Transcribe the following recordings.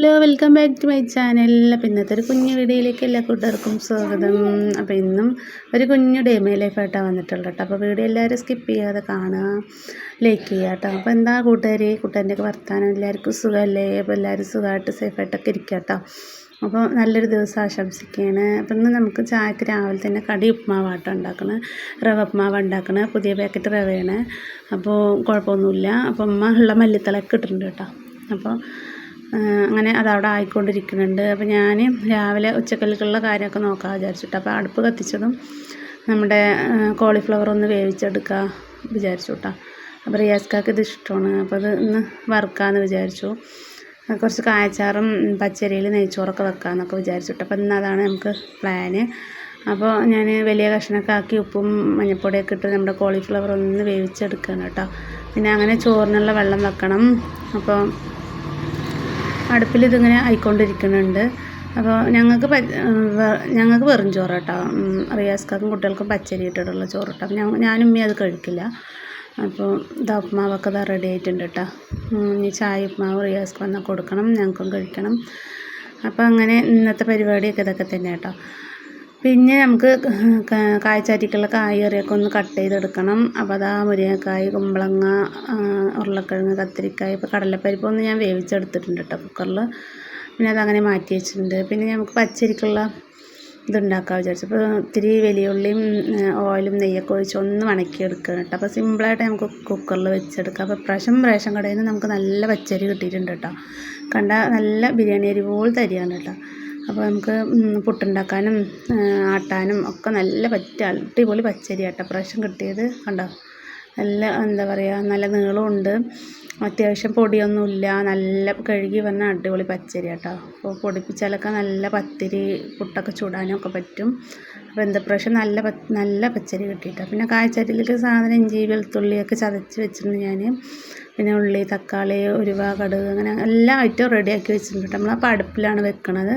Hello welcome back to my channel അപ്പം ഇന്നത്തെ ഒരു കുഞ്ഞു വീഡിയോയിലേക്ക് എല്ലാ കൂട്ടുകാർക്കും സ്വാഗതം. അപ്പോൾ ഇന്നും ഒരു കുഞ്ഞു ഡേമേ ലൈഫായിട്ടാണ് വന്നിട്ടുള്ളത് കേട്ടോ. അപ്പോൾ വീഡിയോ എല്ലാവരും സ്കിപ്പ് ചെയ്യാതെ കാണുക ലൈക്ക് ചെയ്യുക കേട്ടോ. അപ്പോൾ എന്താ കൂട്ടുകാർ കൂട്ടുകാരന്റെയൊക്കെ വർത്താനം എല്ലാവർക്കും സുഖമല്ലേ? അപ്പോൾ എല്ലാവരും സുഖമായിട്ട് സേഫായിട്ടൊക്കെ ഇരിക്കുക കേട്ടോ. അപ്പോൾ നല്ലൊരു ദിവസം ആശംസിക്കുകയാണ്. അപ്പം ഇന്ന് നമുക്ക് ചായക്ക് രാവിലെ തന്നെ കടി ഉപ്മാവാട്ടം ഉണ്ടാക്കണം. റവ ഉപ്മാവ് ഉണ്ടാക്കണം. പുതിയ പാക്കറ്റ് റവയാണ്. അപ്പോൾ കുഴപ്പമൊന്നുമില്ല. അപ്പോൾ ഉമ്മ ഉള്ള മല്ലിത്തലൊക്കെ ഇട്ടിട്ടുണ്ട് കേട്ടോ. അപ്പോൾ അങ്ങനെ അതവിടെ ആയിക്കൊണ്ടിരിക്കുന്നുണ്ട്. അപ്പോൾ ഞാൻ രാവിലെ ഉച്ചക്കല്ലുകളുടെ കാര്യമൊക്കെ നോക്കാൻ വിചാരിച്ചിട്ട് അപ്പോൾ അടുപ്പ് കത്തിച്ചതും നമ്മുടെ കോളിഫ്ലവർ ഒന്ന് വേവിച്ചെടുക്കുക വിചാരിച്ചു കേട്ടോ അപ്പോൾ റിയാസ്ക്കാക്ക് ഇത് ഇഷ്ടമാണ്. അപ്പോൾ അത് ഇന്ന് വറുക്കാമെന്ന് വിചാരിച്ചു. കുറച്ച് കായച്ചാറും പച്ചരിയിൽ നെയ്ച്ചോറൊക്കെ വെക്കാമെന്നൊക്കെ വിചാരിച്ചിട്ട്. അപ്പോൾ ഇന്ന് അതാണ് നമുക്ക് പ്ലാന് അപ്പോൾ ഞാൻ വലിയ കഷ്ണമൊക്കെ ആക്കി ഉപ്പും മഞ്ഞൾപ്പൊടിയൊക്കെ ഇട്ട് നമ്മുടെ കോളിഫ്ലവർ ഒന്ന് വേവിച്ചെടുക്കുകയാണ് കേട്ടോ പിന്നെ അങ്ങനെ ചോറിനുള്ള വെള്ളം വെക്കണം. അപ്പോൾ അടുപ്പിൽ ഇതിങ്ങനെ ആയിക്കൊണ്ടിരിക്കുന്നുണ്ട്. അപ്പോൾ ഞങ്ങൾക്ക് ഞങ്ങൾക്ക് വെറും ചോറ് കേട്ടോ. റിയാസ്ക്കാർക്കും കുട്ടികൾക്കും പച്ചരി ഇട്ടിട്ടുള്ള ചോറ് കേട്ടോ. ഞാൻ ഞാനും അത് കഴിക്കില്ല. അപ്പോൾ ഇതാ ഉപ്മാവൊക്കെ ഇതാ റെഡി ആയിട്ടുണ്ട് കേട്ടോ. ഇനി ചായ ഉപ്മാവ് റിയാസ്ക്ക് വന്നാൽ കൊടുക്കണം. ഞങ്ങൾക്കും കഴിക്കണം. അപ്പോൾ അങ്ങനെ ഇന്നത്തെ പരിപാടിയൊക്കെ ഇതൊക്കെ തന്നെ കേട്ടോ. പിന്നെ നമുക്ക് കായ്ച്ചാറ്റിക്കുള്ള കായറിയൊക്കെ ഒന്ന് കട്ട് ചെയ്തെടുക്കണം. അപ്പോൾ അതാ മുരിങ്ങക്കായ് കുമ്പളങ്ങ ഉരുളക്കിഴങ്ങ് കത്തിരിക്കായ് ഇപ്പോൾ കടലപ്പരിപ്പൊന്ന് ഞാൻ വേവിച്ചെടുത്തിട്ടുണ്ട് കേട്ടോ കുക്കറിൽ പിന്നെ അതങ്ങനെ മാറ്റി വെച്ചിട്ടുണ്ട്. പിന്നെ നമുക്ക് പച്ചരിക്കുള്ള ഇതുണ്ടാക്കാൻ വിചാരിച്ചു. അപ്പോൾ ഇത്തിരി വലിയുള്ളിയും ഓയിലും നെയ്യൊക്കെ ഒഴിച്ച് ഒന്ന് വണക്കിയെടുക്കുക കേട്ടോ അപ്പോൾ സിമ്പിളായിട്ട് നമുക്ക് കുക്കറിൽ വെച്ചെടുക്കാം. അപ്പോൾ പ്രാവശ്യം റേഷൻ കടയിൽ നിന്ന് നമുക്ക് നല്ല പച്ചരി കിട്ടിയിട്ടുണ്ട് കേട്ടോ കണ്ട നല്ല ബിരിയാണി അരി പോലെ തരികയാണ് കേട്ടോ അപ്പോൾ നമുക്ക് പുട്ടുണ്ടാക്കാനും ആട്ടാനും ഒക്കെ നല്ല പറ്റിയ അടിപൊളി പച്ചരിയാട്ടോ. ഇപ്രാവശ്യം പ്രാവശ്യം കിട്ടിയത് കണ്ടോ? നല്ല എന്താ പറയുക നല്ല നീളമുണ്ട്. അത്യാവശ്യം പൊടിയൊന്നുമില്ല. നല്ല കഴുകി വന്ന അടിപൊളി പച്ചരി കേട്ടോ. അപ്പോൾ പൊടിപ്പിച്ചാലൊക്കെ നല്ല പത്തിരി പുട്ടൊക്കെ ചൂടാനും ഒക്കെ പറ്റും. അപ്പോൾ എന്താ പ്രാവശ്യം നല്ല നല്ല പച്ചരി കിട്ടിയിട്ടോ. പിന്നെ കായച്ചരിയിലേക്ക് സാധനം ഇഞ്ചി വെളുത്തുള്ളിയൊക്കെ ചതച്ച് വെച്ചിട്ടുണ്ട് ഞാൻ പിന്നെ ഉള്ളി തക്കാളി ഉരുവ കടുക് അങ്ങനെ എല്ലാ ഐറ്റവും റെഡിയാക്കി വെച്ചിട്ടുണ്ട്. നമ്മൾ അപ്പോൾ അടുപ്പിലാണ് വെക്കണത്.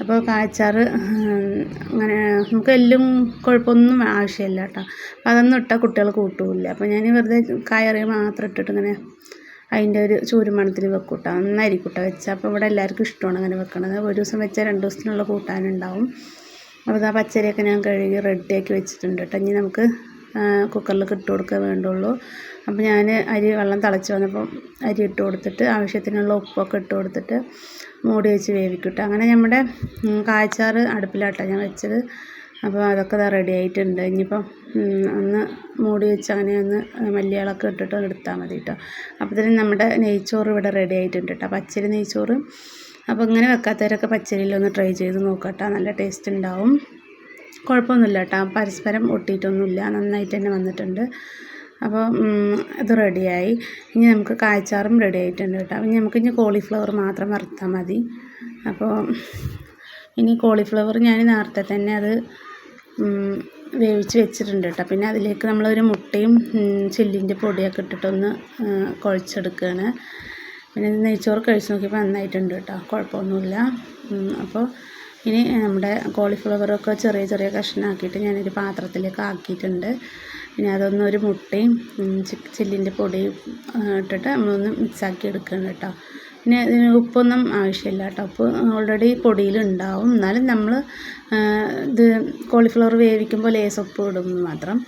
അപ്പോൾ കായച്ചാറ് അങ്ങനെ നമുക്ക് എല്ലും കുഴപ്പമൊന്നും ആവശ്യമില്ല കേട്ടോ. അപ്പോൾ അതൊന്നും ഇട്ടാൽ കുട്ടികൾ കൂട്ടില്ല. അപ്പോൾ ഞാൻ വെറുതെ കയറി മാത്രം ഇട്ടിട്ട് ഇങ്ങനെ അതിന്റെ ഒരു ചൂരുമണത്തിൽ വെക്കും കേട്ടോ. നന്നായിരിക്കും കേട്ടോ വെച്ചാൽ. അപ്പോൾ ഇവിടെ എല്ലാവർക്കും ഇഷ്ടമാണ് അങ്ങനെ വെക്കണത്. ഒരു ദിവസം വെച്ചാൽ രണ്ട് ദിവസത്തിനുള്ള കൂട്ടാനുണ്ടാവും. അപ്പോൾ ആ പച്ചരിയൊക്കെ ഞാൻ കഴുകി റെഡിയാക്കി വെച്ചിട്ടുണ്ട് കേട്ടോ. ഇനി നമുക്ക് കുക്കറിലേക്ക് ഇട്ട് കൊടുക്കുക വേണ്ടുള്ളൂ. അപ്പോൾ ഞാൻ അരി വെള്ളം തിളച്ച് വന്നപ്പോൾ അരി ഇട്ട് കൊടുത്തിട്ട് ആവശ്യത്തിനുള്ള ഉപ്പൊക്കെ ഇട്ട് കൊടുത്തിട്ട് മൂടി വെച്ച് വേവിക്കും അങ്ങനെ നമ്മുടെ കായച്ചാറ് അടുപ്പിലാട്ടാണ് ഞാൻ വെച്ചത്. അപ്പോൾ അതൊക്കെ ഇതാ റെഡി ആയിട്ടുണ്ട്. ഇനിയിപ്പം ഒന്ന് മൂടി വെച്ച് അങ്ങനെ ഒന്ന് മല്ലികളൊക്കെ ഇട്ടിട്ട് എടുത്താൽ മതി കേട്ടോ അപ്പോഴത്തേനും നമ്മുടെ നെയ്ച്ചോറ് ഇവിടെ റെഡി ആയിട്ടുണ്ട് കേട്ടോ പച്ചരി നെയ്ച്ചോറ്. അപ്പോൾ ഇങ്ങനെ വെക്കാത്തവരൊക്കെ പച്ചരിയിലൊന്ന് ട്രൈ ചെയ്ത് നോക്കട്ടോ. നല്ല ടേസ്റ്റ് ഉണ്ടാവും. കുഴപ്പമൊന്നുമില്ല കേട്ടോ പരസ്പരം ഒട്ടിയിട്ടൊന്നുമില്ല. നന്നായിട്ട് തന്നെ വന്നിട്ടുണ്ട്. അപ്പോൾ ഇത് റെഡിയായി. ഇനി നമുക്ക് കായച്ചാറും റെഡി ആയിട്ടുണ്ട് കേട്ടോ. ഇനി നമുക്ക് ഇനി കോളിഫ്ലവർ മാത്രം വറുത്താൽ മതി. അപ്പോൾ ഇനി കോളിഫ്ലവർ ഞാൻ നേരത്തെ തന്നെ അത് വേവിച്ച് വെച്ചിട്ടുണ്ട് കേട്ടോ. പിന്നെ അതിലേക്ക് നമ്മളൊരു മുട്ടയും ചില്ലിന്റെ പൊടിയൊക്കെ ഇട്ടിട്ടൊന്ന് കുഴച്ചെടുക്കുകയാണ്. പിന്നെ നെയ്ച്ചോറ് കഴിച്ച് നോക്കിയപ്പോൾ നന്നായിട്ടുണ്ട് കേട്ടോ. കുഴപ്പമൊന്നുമില്ല. അപ്പോൾ ഇനി നമ്മുടെ കോളിഫ്ലവറൊക്കെ ചെറിയ ചെറിയ കഷ്ണമാക്കിയിട്ട് ഞാനൊരു പാത്രത്തിലേക്ക് ആക്കിയിട്ടുണ്ട്. ഇനി അതൊന്ന് ഒരു മുട്ടയും ചില്ലിന്റെ പൊടിയും ഇട്ടിട്ട് നമ്മളൊന്ന് മിക്സാക്കി എടുക്കണം കേട്ടോ. പിന്നെ ഇതിന് ഉപ്പൊന്നും ആവശ്യമില്ല കേട്ടോ. ഉപ്പ് ഓൾറെഡി പൊടിയിലുണ്ടാവും. എന്നാലും നമ്മൾ ഇത് കോളിഫ്ലവർ വേവിക്കുമ്പോൾ ലേസ് ഉപ്പ് ഇടും മാത്രം.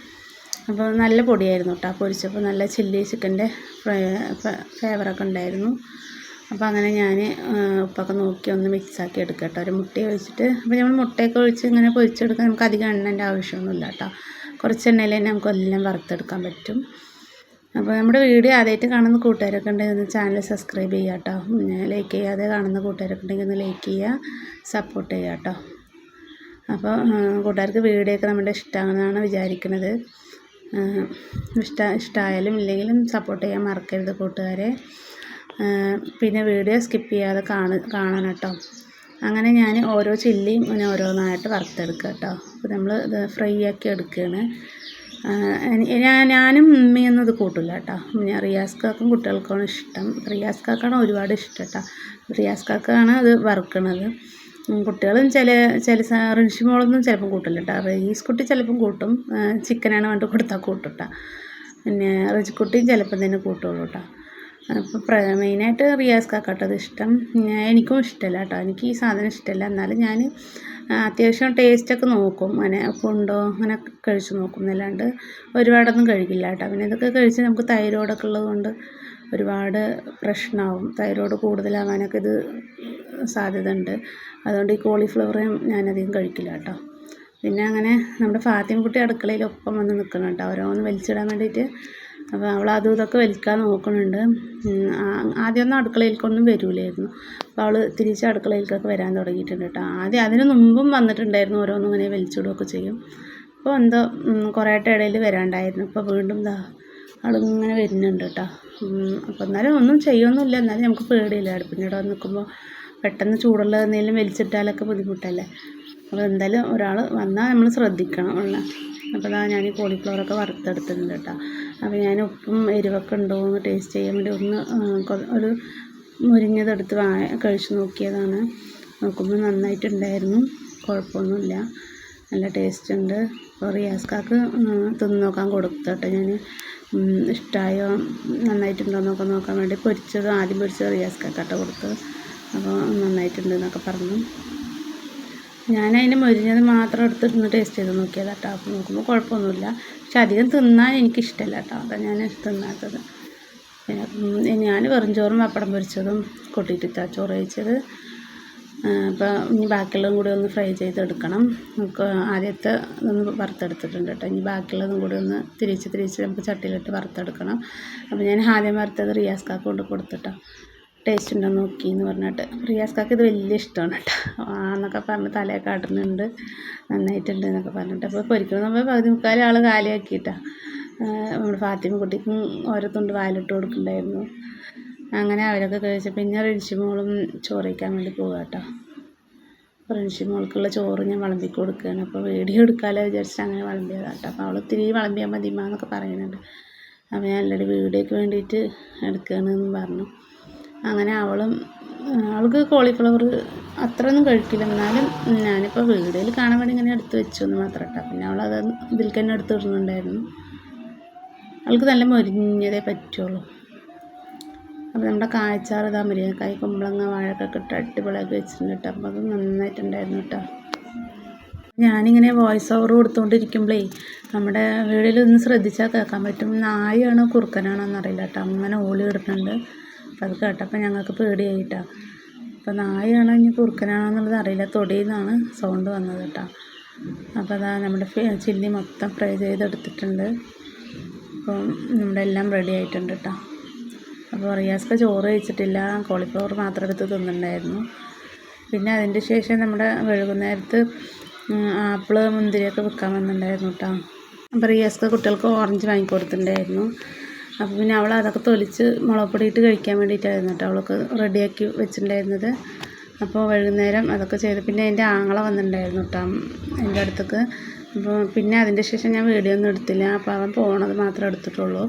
അപ്പോൾ നല്ല പൊടിയായിരുന്നു കേട്ടോ. പൊരിച്ചപ്പോൾ നല്ല ചില്ലി ചിക്കന്റെ ഫ്ലേവറൊക്കെ ഉണ്ടായിരുന്നു. അപ്പോൾ അങ്ങനെ ഞാൻ ഉപ്പൊക്കെ നോക്കി ഒന്ന് മിക്സാക്കി എടുക്കാം കേട്ടോ ഒരു മുട്ട ഒഴിച്ചിട്ട് അപ്പോൾ നമ്മൾ മുട്ടയൊക്കെ ഒഴിച്ച് ഇങ്ങനെ പൊരിച്ചെടുക്കാൻ നമുക്ക് അധികം എണ്ണേന്റെ ആവശ്യമൊന്നുമില്ല കേട്ടോ. കുറച്ച് എണ്ണയിൽ തന്നെ നമുക്ക് എല്ലാം വറുത്തെടുക്കാൻ പറ്റും. അപ്പോൾ നമ്മുടെ വീഡിയോ ആദ്യമായിട്ട് കാണുന്ന കൂട്ടുകാരൊക്കെ ഉണ്ടെങ്കിൽ ഒന്ന് ചാനൽ സബ്സ്ക്രൈബ് ചെയ്യുക കേട്ടോ. ലൈക്ക് ചെയ്യാതെ കാണുന്ന കൂട്ടുകാരൊക്കെ ഉണ്ടെങ്കിൽ ഒന്ന് ലൈക്ക് ചെയ്യുക സപ്പോർട്ട് ചെയ്യുക കേട്ടോ. അപ്പോൾ കൂട്ടുകാർക്ക് വീഡിയോ ഒക്കെ നമ്മുടെ ഇഷ്ടമാണെന്നാണ് വിചാരിക്കുന്നത്. ഇഷ്ട ഇഷ്ടമായാലും ഇല്ലെങ്കിലും സപ്പോർട്ട് ചെയ്യാൻ മറക്കരുത് കൂട്ടുകാരെ. പിന്നെ വീഡിയോ സ്കിപ്പ് ചെയ്യാതെ കാണ കാണണം കേട്ടോ അങ്ങനെ ഞാൻ ഓരോ ചില്ലിയും ഇങ്ങനെ ഓരോന്നായിട്ട് വറുത്തെടുക്കുക കേട്ടോ അപ്പോൾ നമ്മൾ ഇത് ഫ്രൈ ആക്കി എടുക്കുകയാണ് ഞാനും ഉമ്മയൊന്നും ഇത് കൂട്ടില്ല കേട്ടോ ഞാൻ റിയാസ് കാക്കും കുട്ടികൾക്കാണ് ഇഷ്ടം. റിയാസ് കാക്കാണ് ഒരുപാട് ഇഷ്ടം കേട്ടോ റിയാസ് കാക്കാണ് അത് വറുക്കണത്. കുട്ടികളും ചില ചില റിൻഷിമോളൊന്നും ചിലപ്പം കൂട്ടില്ല കേട്ടോ റീസ് കുട്ടി ചിലപ്പം കൂട്ടും. ചിക്കനാണ് വേണ്ടി കൊടുത്താൽ കൂട്ടും കേട്ടോ പിന്നെ റിജിക്കുട്ടിയും ചിലപ്പം തന്നെ കൂട്ടുള്ളൂ കേട്ടോ അപ്പോൾ മെയിനായിട്ട് റിയാസ് കാക്കാട്ടത് ഇഷ്ടം. എനിക്കും ഇഷ്ടമല്ല കേട്ടോ. എനിക്ക് ഈ സാധനം ഇഷ്ടമല്ല എന്നാലും ഞാൻ അത്യാവശ്യം ടേസ്റ്റൊക്കെ നോക്കും. അങ്ങനെ ഉപ്പ് ഉണ്ടോ? അങ്ങനെ കഴിച്ച് നോക്കും. എന്നല്ലാണ്ട് ഒരുപാടൊന്നും കഴിക്കില്ല കേട്ടോ. പിന്നെ ഇതൊക്കെ കഴിച്ച് നമുക്ക് തൈറോയിഡൊക്കെ ഉള്ളതുകൊണ്ട് ഒരുപാട് പ്രശ്നമാവും തൈറോയിഡ് കൂടുതലാവാനൊക്കെ ഇത് സാധ്യത ഉണ്ട് അതുകൊണ്ട് ഈ കോളിഫ്ലവറും ഞാനധികം കഴിക്കില്ല കേട്ടോ. പിന്നെ അങ്ങനെ നമ്മുടെ ഫാത്തിമക്കുട്ടി അടുക്കളയിൽ ഒപ്പം വന്ന് നിൽക്കണം കേട്ടോ. ഓരോന്ന് വലിച്ചിടാൻ വേണ്ടിയിട്ട് അപ്പോൾ അവൾ അതും ഇതൊക്കെ വലിക്കാൻ നോക്കുന്നുണ്ട്. ആദ്യമൊന്നും അടുക്കളയിലേക്കൊന്നും വരില്ലായിരുന്നു അപ്പോൾ അവൾ തിരിച്ച് അടുക്കളയിലേക്കൊക്കെ വരാൻ തുടങ്ങിയിട്ടുണ്ട് കേട്ടോ. ആദ്യം അതിന് മുമ്പും വന്നിട്ടുണ്ടായിരുന്നു ഓരോന്നും ഇങ്ങനെ വലിച്ചിടുകയൊക്കെ ചെയ്യും. അപ്പോൾ എന്തോ കുറേ ഇടയിൽ വരാണ്ടായിരുന്നു. ഇപ്പോൾ വീണ്ടും ഇതാ അവളിങ്ങനെ വരുന്നുണ്ട് കേട്ടോ. അപ്പോൾ എന്നാലും ഒന്നും ചെയ്യൊന്നുമില്ല. എന്നാലും നമുക്ക് പേടിയില്ല. അടുപ്പിന്റെ വന്ന് നിൽക്കുമ്പോൾ പെട്ടെന്ന് ചൂടുള്ള എന്തെങ്കിലും വലിച്ചിട്ടാലൊക്കെ ബുദ്ധിമുട്ടല്ലേ? അപ്പോൾ എന്തായാലും ഒരാൾ വന്നാൽ നമ്മൾ ശ്രദ്ധിക്കണം. ഉള്ള അപ്പോൾ ഞാൻ ഞാൻ കോളിഫ്ലവറൊക്കെ വറുത്തെടുത്തിട്ടുണ്ട് കേട്ടോ അപ്പോൾ ഞാൻ ഉപ്പും എരിവൊക്കെ ഉണ്ടോ എന്ന് ടേസ്റ്റ് ചെയ്യാൻ വേണ്ടി ഒന്ന് ഒരു മുരിഞ്ഞതെടുത്ത് വാ കഴിച്ചു നോക്കിയതാണ്. നോക്കുമ്പോൾ നന്നായിട്ടുണ്ടായിരുന്നു. കുഴപ്പമൊന്നുമില്ല. നല്ല ടേസ്റ്റ് ഉണ്ട് അപ്പോൾ റിയാസ്ക്കാക്ക് തിന്ന് നോക്കാൻ കൊടുത്തു കേട്ടോ ഞാൻ ഇഷ്ടമായോ നന്നായിട്ടുണ്ടോ എന്നൊക്കെ നോക്കാൻ വേണ്ടി പൊരിച്ചത് ആദ്യം പൊരിച്ചത് റിയാസ്ക്കാക്കാട്ടോ കൊടുത്തത്. അപ്പോൾ നന്നായിട്ടുണ്ട് എന്നൊക്കെ പറഞ്ഞു അതിന് മൊരിഞ്ഞത് മാത്രം എടുത്തിട്ട് ടേസ്റ്റ് ചെയ്ത് നോക്കിയതാണ് കേട്ടോ അപ്പോൾ നോക്കുമ്പോൾ കുഴപ്പമൊന്നുമില്ല പക്ഷെ അധികം തിന്നാൻ എനിക്കിഷ്ടമല്ല കേട്ടോ അതാണ് ഞാൻ തിന്നാത്തത്. പിന്നെ ഞാൻ വെറും ചോറും പപ്പടം പൊരിച്ചതും കൊട്ടിയിട്ടിട്ടാ ചോറ് കഴിച്ചത്. അപ്പോൾ ഇനി ബാക്കിയുള്ളതും കൂടി ഒന്ന് ഫ്രൈ ചെയ്തെടുക്കണം. നമുക്ക് ആദ്യത്തെ ഒന്ന് വറുത്തെടുത്തിട്ടുണ്ട് കേട്ടോ ഇനി ബാക്കിയുള്ളതും കൂടി ഒന്ന് തിരിച്ച് തിരിച്ച് നമുക്ക് ചട്ടിയിലിട്ട് വറുത്തെടുക്കണം. അപ്പോൾ ഞാൻ ആദ്യം വറുത്തത് റിയാസ്ക്കാക്ക് കൊണ്ട് കൊടുത്തിട്ടോ ടേസ്റ്റ് ഉണ്ടോ നോക്കി എന്ന് പറഞ്ഞിട്ട്. റിയാസ്ക്കാക്ക് ഇത് വലിയ ഇഷ്ടമാണ് കേട്ടോ എന്നൊക്കെ പറഞ്ഞ് തലയെ കാട്ടുന്നുണ്ട്. നന്നായിട്ടുണ്ട് എന്നൊക്കെ പറഞ്ഞിട്ട്. അപ്പോൾ പൊരിക്കണം നമ്മൾ പകുതി മുക്കാൽ ആൾ കാലിയാക്കിയിട്ടാണ് നമ്മുടെ ഫാത്തിമ കുട്ടിക്കും ഓരോ തുണ്ട് വായിലിട്ട് കൊടുക്കുന്നുണ്ടായിരുന്നു. അങ്ങനെ അവരൊക്കെ കഴിച്ച് പിന്നെ റിൻഷി മോളും ചോറ് കഴിക്കാൻ വേണ്ടി പോവുക കേട്ടോ റിൻഷി മോൾക്കുള്ള ചോറ് ഞാൻ വിളമ്പി കൊടുക്കുകയാണ് അപ്പോൾ വേടി എടുക്കാമല്ലോ വിചാരിച്ചിട്ട് അങ്ങനെ വിളമ്പിയതാണ് കേട്ടോ അപ്പോൾ അവൾ ഒത്തിരി വിളമ്പിയാൽ മതി എന്നൊക്കെ പറയുന്നുണ്ട്. അപ്പോൾ ഞാൻ എല്ലാവരും വീഡിയോയ്ക്ക് വേണ്ടിയിട്ട് എടുക്കുകയാണെന്ന് പറഞ്ഞു. അങ്ങനെ അവളും അവൾക്ക് കോളിഫ്ലവർ അത്രയൊന്നും കഴിക്കില്ല. എന്നാലും ഞാനിപ്പോൾ വീഡിയോയിൽ കാണാൻ വേണ്ടി ഇങ്ങനെ എടുത്ത് വെച്ചു എന്ന് മാത്രം കേട്ടോ പിന്നെ അവളത് ഇതിലേക്ക് തന്നെ എടുത്ത് ഇടുന്നുണ്ടായിരുന്നു. അവൾക്ക് നല്ല മൊരിഞ്ഞതേ പറ്റുള്ളൂ. അപ്പോൾ നമ്മുടെ കായച്ചാറ് ഇതാ മുരിങ്ങക്കായ് കുമ്പളങ്ങ വാഴക്കൊക്കെ ഇട്ട് അടിപൊളിയാക്കി വെച്ചിട്ടുണ്ട് കേട്ടോ. അപ്പോൾ അത് നന്നായിട്ടുണ്ടായിരുന്നു കേട്ടോ. ഞാനിങ്ങനെ വോയിസ് ഓവർ കൊടുത്തുകൊണ്ടിരിക്കുമ്പോഴേ നമ്മുടെ ഒന്ന് ശ്രദ്ധിച്ചാൽ കേൾക്കാൻ പറ്റും. നായാണോ കുറുക്കനാണോ എന്നറിയില്ല കേട്ടോ. അങ്ങനെ ഓളി ഇടുന്നുണ്ട് അത് കേട്ടപ്പോൾ ഞങ്ങൾക്ക് പേടിയായിട്ടാണ് അപ്പോൾ നായാണോ ഇനി കുറുക്കനാണോ എന്നുള്ളത് അറിയില്ല. തൊടിയിൽ നിന്നാണ് സൗണ്ട് വന്നത് കേട്ടോ. അപ്പോൾ അതാ നമ്മുടെ ചില്ലി മൊത്തം ഫ്രൈ ചെയ്തെടുത്തിട്ടുണ്ട്. അപ്പം നമ്മുടെ എല്ലാം റെഡി ആയിട്ടുണ്ട് കേട്ടോ. അപ്പോൾ റിയാസ്ക്ക് ചോറ് കഴിച്ചിട്ടില്ല. കോളിഫ്ലവർ മാത്രം എടുത്ത് തിന്നിട്ടുണ്ടായിരുന്നു. പിന്നെ അതിന്റെ ശേഷം നമ്മുടെ വൈകുന്നേരത്ത് ആപ്പിൾ മുന്തിരിയൊക്കെ വിൽക്കാൻ വന്നിട്ടുണ്ടായിരുന്നു കേട്ടോ. അപ്പോൾ റിയാസ്ക്ക് കുട്ടികൾക്ക് ഓറഞ്ച് വാങ്ങിക്കൊടുത്തിട്ടുണ്ടായിരുന്നു. അപ്പോൾ പിന്നെ അവൾ അതൊക്കെ തൊലിച്ച് മുളക് ഇട്ട് കഴിക്കാൻ വേണ്ടിയിട്ടായിരുന്നു കേട്ടോ. അവൾക്ക് റെഡിയാക്കി വെച്ചിട്ടുണ്ടായിരുന്നത്. അപ്പോൾ വൈകുന്നേരം അതൊക്കെ ചെയ്ത് പിന്നെ എന്റെ ആങ്ങള വന്നിട്ടുണ്ടായിരുന്നു കേട്ടോ എന്റെ അടുത്തേക്ക്. അപ്പോൾ പിന്നെ അതിന്റെ ശേഷം ഞാൻ വീഡിയോ ഒന്നും എടുത്തില്ല. അപ്പോൾ അവൻ പോണത് മാത്രമേ എടുത്തിട്ടുള്ളൂ.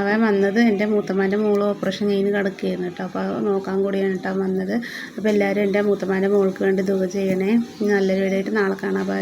അവൻ വന്നത് എന്റെ മൂത്തമാന്റെ മോൾ ഓപ്പറേഷൻ കഴിഞ്ഞ് കിടക്കുകയായിരുന്നു കേട്ടോ. അപ്പോൾ നോക്കാൻ കൂടിയാണ് കേട്ടോ വന്നത്. അപ്പോൾ എല്ലാവരും എന്റെ മൂത്തമാന്റെ മോൾക്ക് വേണ്ടി ദുഃഖ ചെയ്യണേ. നല്ലൊരു വീടായിട്ട് നാളെ കാണാം. അപ്പോൾ